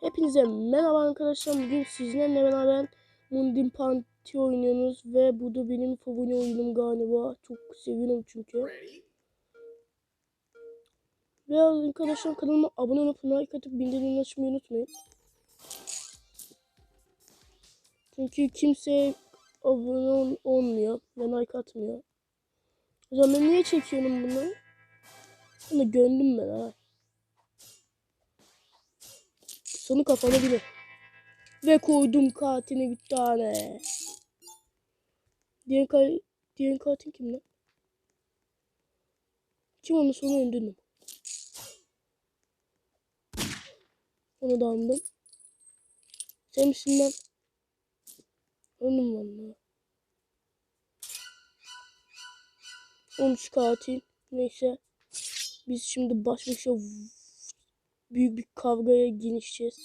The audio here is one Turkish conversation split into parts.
Hepinize merhaba arkadaşlar. Bugün sizlerle beraber Mundin Party oynuyoruz ve bu da benim favori oyunum galiba. Çok seviyorum çünkü. Ve arkadaşlar kanalıma abone olup like atıp bildirimleri açmayı unutmayın. Çünkü kimse abone ol- olmuyor ve like atmıyor. O zaman niye çekiyorum bunu? Bunu gönlüm ben ha. Sonu kapanabilir. Ve koydum katini bir tane. Diğer, ka diğer katil kim lan? Kim onu sonra öldürdüm. Onu da aldım. Sen misin lan? Onun valla. 13 katil. Neyse. Biz şimdi baş başa büyük bir kavgaya girişeceğiz.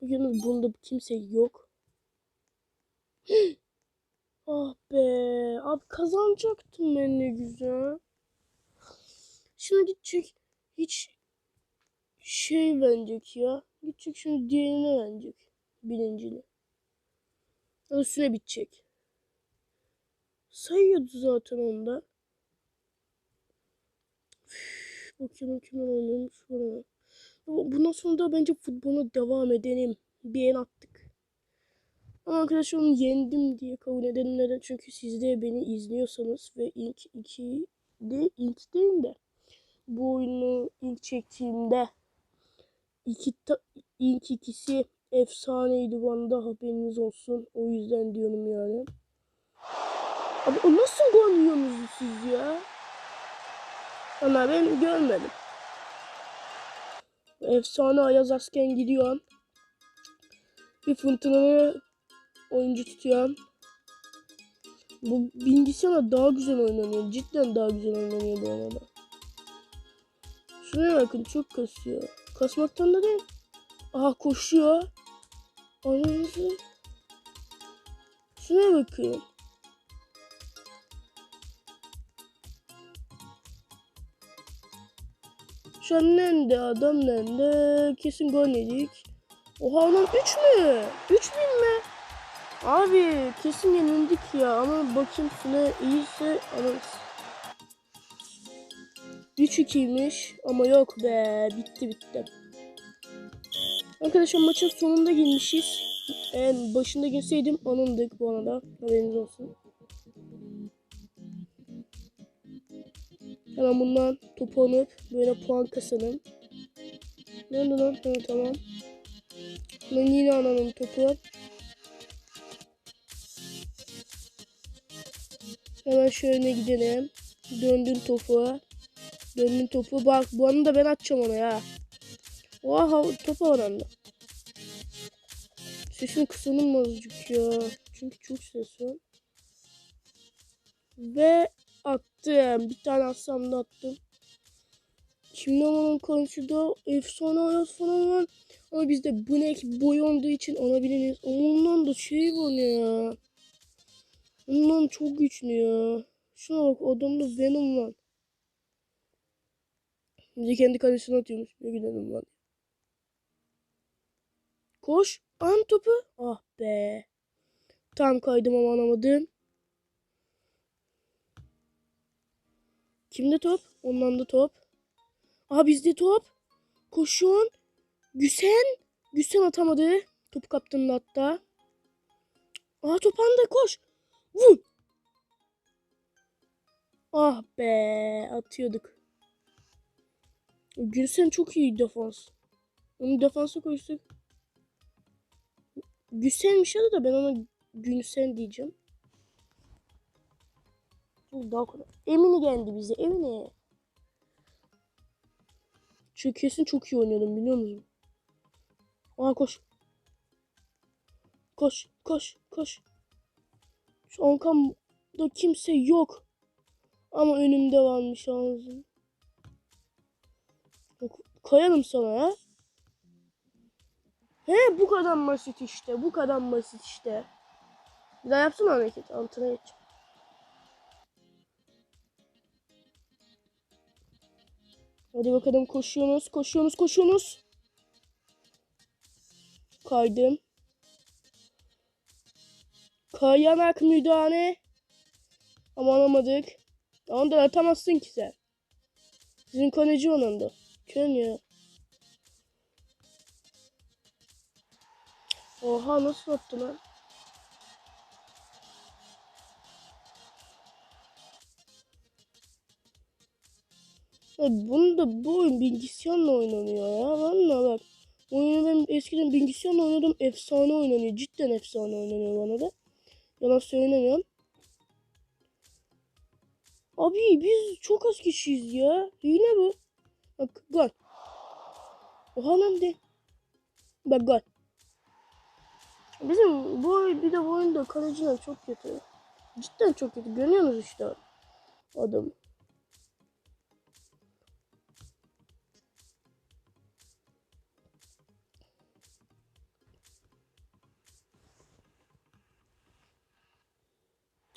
Bugün bunda kimse yok. ah be. Abi kazanacaktım ben ne güzel. Şimdi gidecek. Hiç şey verecek ya. Gidecek şimdi diğerine verecek. Birincini. Süre bitecek. Sayıyordu zaten onda. Bakayım kimler. Ama Bundan sonra da bence futbola devam edelim. Bir el attık. Ama arkadaşlar onu yendim diye kabul edelim. Neden? Çünkü siz de beni izliyorsanız ve ilk iki de ilk değil de bu oyunu ilk çektiğimde iki ta, ilk ikisi efsaneydi bana da haberiniz olsun. O yüzden diyorum yani. Abi nasıl gol yiyorsunuz siz ya? Ama ben görmedim. Efsane Ayaz Asken gidiyor. Bir fırtınalı oyuncu tutuyor. Bu bilgisayarla daha güzel oynanıyor. Cidden daha güzel oynanıyor bu arada. Şuraya bakın çok kasıyor. Kasmaktan da değil. Aha koşuyor. Ananızı. Şuraya bakın. Şu an nerede adam nerede? Kesin gol yedik. Oha lan 3 mü? 3 bin mi? Abi kesin yenildik ya ama bakayım şuna iyiyse alırız. 3-2'ymiş ama yok be bitti bitti. Arkadaşlar maçın sonunda girmişiz. En başında girseydim anındık bu arada haberiniz olsun. Hemen bundan topu alıp böyle puan kasalım. Nerede lan? Ha, tamam. Ben yine alalım topu. Hemen şöyle gidelim. Döndün topu. Döndün topu. Bak bu anı da ben atacağım ona ya. Oha topu orandı. Sesim kısalım azıcık ya. Çünkü çok ses. Ve attım. Bir tane atsam da attım. Şimdi alalım karşıda efsane hayat falan var. Ama bizde Black boy olduğu için alabiliriz. Ama ondan da şey var ya. Ondan çok güçlü ya. Şuna bak adamda Venom var. De kendi kalesine atıyormuş. Ne gidelim var. Koş. An topu. Ah be. Tam kaydım ama anlamadım. Kimde top? Ondan da top. Aha bizde top. Koşun. Güsen. Güsen atamadı. Topu kaptığında hatta. Aha top anda koş. Vur. Ah be. Atıyorduk. Gülsen çok iyi defans. Onu defansa koysak. Gülsen'miş adı da ben ona Gülsen diyeceğim. Kolay. Emine geldi bize. Emine. Çünkü kesin çok iyi oynuyordum biliyor musun? Aa koş. Koş, koş, koş. Şu arkamda kimse yok. Ama önümde varmış ağzım. Koyalım sana ha. He bu kadar basit işte. Bu kadar basit işte. Bir daha yapsana hareket. Altına geç. Hadi bakalım koşuyorsunuz, koşuyorsunuz, koşuyorsunuz. Kaydım. Kayanak müdahale. Ama alamadık. Ondan atamazsın ki sen. Sizin kaleci onundu. Kön ya. Oha nasıl attı lan? Ya bunu da bu oyun bilgisayarla oynanıyor ya. Valla bak. Oyunu ben eskiden bilgisayarla oynadım. Efsane oynanıyor. Cidden efsane oynanıyor bana da. Yalan söylemiyorum. Abi biz çok az kişiyiz ya. Hile bu. Bak gol. Oha lan de. Bak gol. Bizim bu bir de bu oyunda kaleciler çok kötü. Cidden çok kötü. Görüyorsunuz işte adam.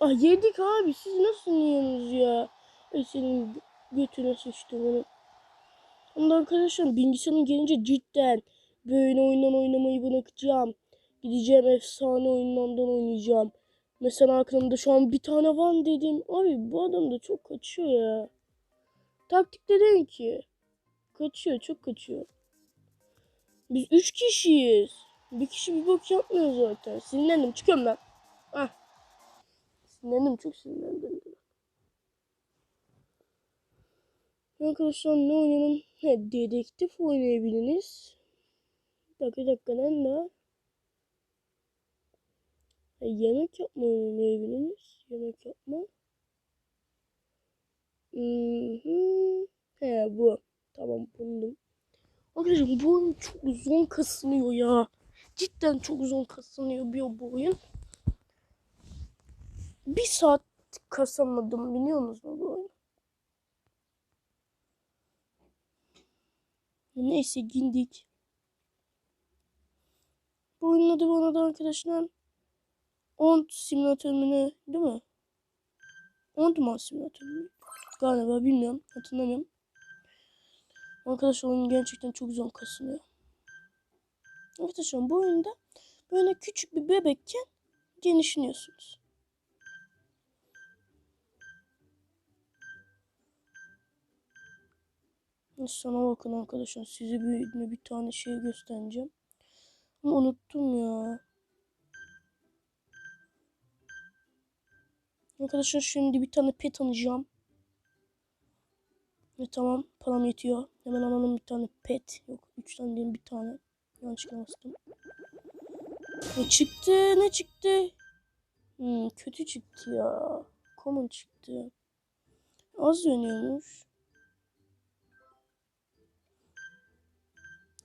Ah yedik abi. Siz nasıl yiyorsunuz ya? Ay senin gö- götüne sıçtım onu. Ama arkadaşlar bilgisayarım gelince cidden böyle oyundan oynamayı bırakacağım. Gideceğim efsane oyunlardan oynayacağım. Mesela aklımda şu an bir tane var dedim. Abi bu adam da çok kaçıyor ya. Taktik de değil ki. Kaçıyor çok kaçıyor. Biz üç kişiyiz. Bir kişi bir bok yapmıyor zaten. Sinirlendim çıkıyorum ben. Ah. Sinirlendim çok sinirlendim. Arkadaşlar ne oynayalım? He, dedektif oynayabiliriz. Dakika bir dakika lan da. He, yemek yapma oynayabiliriz. Yemek yapma. Hı He bu. Tamam buldum. Arkadaşlar bu oyun çok uzun kasınıyor ya. Cidden çok uzun kasınıyor bir bu oyun. Bir saat kasamadım biliyor musunuz bu oyunu? Neyse gindik. Bu oyunun adı bana da arkadaşlar Ont simülatör mü? Değil mi? Ontman simülatör mü? Galiba bilmiyorum. Hatırlamıyorum. Arkadaşlar oyun gerçekten çok zor kasılıyor. Arkadaşlar bu oyunda böyle küçük bir bebekken genişliyorsunuz. Sana bakın arkadaşlar size bir, bir tane şey göstereceğim. Ama unuttum ya. Arkadaşlar şimdi bir tane pet alacağım. Ve tamam param yetiyor. Hemen alalım bir tane pet. Yok 3 tane değil bir tane. Yanlışlıkla bastım. Ne çıktı ne çıktı? Hmm, kötü çıktı ya. Common çıktı. Az dönüyormuş.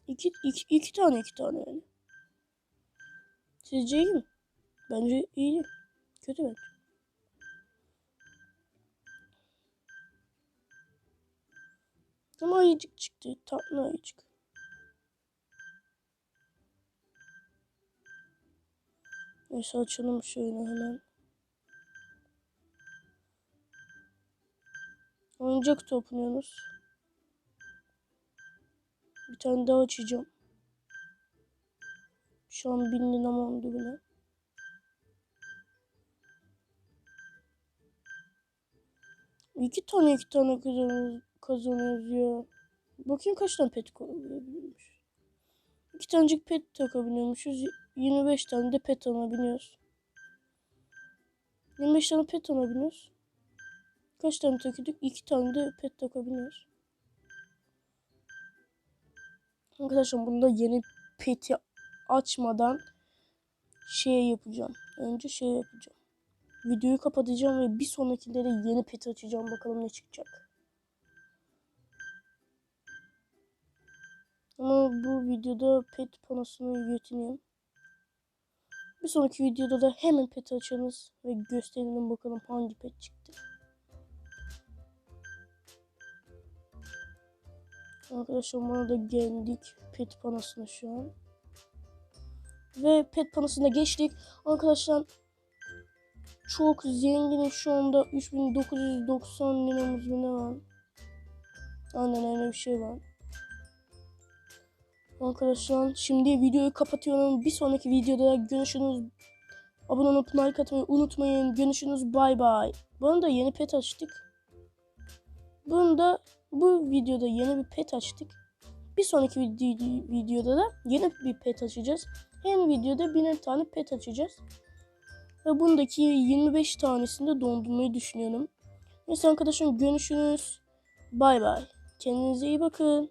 İki, iki, iki tane iki tane yani. Sizce iyi mi? Bence iyi değil. Kötü bence. Ama ayıcık çıktı. Tatlı ayıcık. Neyse açalım şöyle hemen. Oyuncak topluyoruz. Bir tane daha açacağım. Şu an bin liram oldu bile. İki tane iki tane kazanıyoruz, kazanıyoruz ya. Bakayım kaç tane pet koyabiliyormuş. İki tanecik pet takabiliyormuşuz. 25 tane de pet alabiliyoruz. 25 tane pet alabiliyoruz. Kaç tane takıyorduk? İki tane de pet takabiliyoruz. Arkadaşlar bunda yeni peti açmadan şey yapacağım. Önce şey yapacağım. Videoyu kapatacağım ve bir sonrakinde de yeni pet açacağım. Bakalım ne çıkacak. Ama bu videoda pet panosunu yetineyim. Bir sonraki videoda da hemen pet açarız ve gösterelim bakalım hangi pet çıktı. Arkadaşlar bana da geldik pet panosuna şu an. Ve pet panosuna geçtik. Arkadaşlar çok zenginiz şu anda 3990 liramız mı ne var? Aynen öyle bir şey var. Arkadaşlar şimdi videoyu kapatıyorum. Bir sonraki videoda görüşürüz. Abone olup like atmayı unutmayın. Görüşürüz. Bay bay. Bunu da yeni pet açtık. Bunu da bu videoda yeni bir pet açtık. Bir sonraki vide- videoda da yeni bir pet açacağız. Hem videoda bir tane pet açacağız. Ve bundaki 25 tanesini de dondurmayı düşünüyorum. Neyse arkadaşlar görüşürüz. Bay bay. Kendinize iyi bakın.